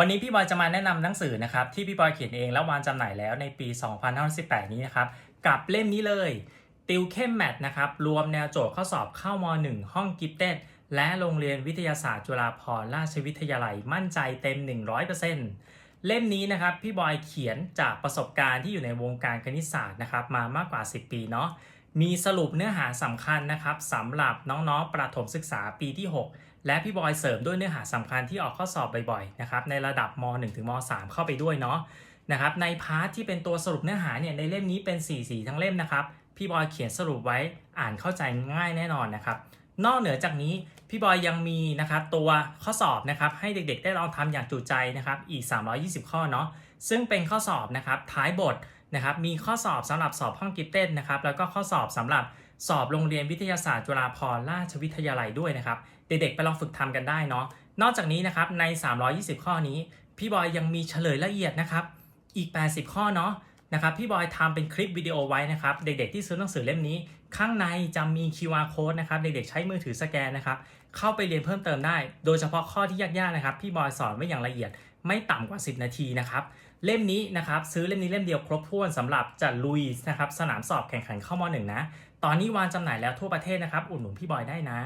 วันนี้พี่บอยจะมาแนะนำหนังสือนะครับที่พี่บอยเขียนเองแล้ววางจำหน่ายแล้วในปี 2518 นี้นะครับกับเล่มนี้เลย ติวเข้มแมทนะครับรวมแนวโจทย์ข้อสอบเข้าม .1 ห้องกิฟเต็ดและโรงเรียนวิทยาศาสตร์จุฬาภรณราชวิทยาลัยมั่นใจเต็ม 100%เล่มนี้นะครับพี่บอยเขียนจากประสบการณ์ที่อยู่ในวงการคณิตศาสตร์นะครับมามากกว่า 10 ปีเนาะ มีสรุปเนื้อหาสำคัญนะครับสำหรับน้องๆ ประถมศึกษาปีที่ 6 และพี่บอยเสริมด้วยเนื้อหาสำคัญที่ออกข้อสอบบ่อยๆนะครับในระดับม .1 ถึงม .3 เข้าไปด้วยเนาะนะครับในพาร์ทที่เป็นตัวสรุปเนื้อหาเนี่ยในเล่มนี้เป็น4สีทั้งเล่มนะครับพี่บอยเขียนสรุปไว้อ่านเข้าใจง่ายแน่นอนนะครับนอกเหนือจากนี้พี่บอยยังมีนะครับตัวข้อสอบนะครับให้เด็กๆ ได้ลองทำอย่างจุใจนะครับอีก 320 ข้อเนาะซึ่งเป็นข้อสอบนะครับท้ายบท นะครับมีข้อสอบสำหรับสอบห้องกิฟเต้นนะครับแล้วก็ข้อสอบสำหรับสอบโรงเรียนวิทยาศาสตร์จุฬาภรณราชวิทยาลัยด้วยนะครับเด็กๆไปลองฝึกทำกันได้เนาะนอกจากนี้นะครับใน 320 ข้อนี้ พี่บอยยังมีเฉลยละเอียดนะครับอีก 80 ข้อเนาะ นะครับพี่บอยทำเป็นคลิปวิดีโอไว้นะครับ เด็กๆที่ซื้อหนังสือเล่มนี้ ข้างในจะมี QR code นะครับเด็กๆใช้มือถือสแกนนะครับเข้าไปเรียนเพิ่มเติมได้ โดยเฉพาะข้อที่ยากๆนะครับพี่บอยสอนไว้อย่างละเอียดไม่ต่ำกว่า 10 นาทีนะครับเล่มนี้นะครับซื้อเล่มนี้เล่มเดียวครบถ้วนสำหรับจะลุยนะครับสนามสอบแข่งขันเข้ามหนึ่งนะ ตอนนี้วางจำหน่ายแล้วทั่วประเทศนะครับอุดหนุนพี่บอยได้นะ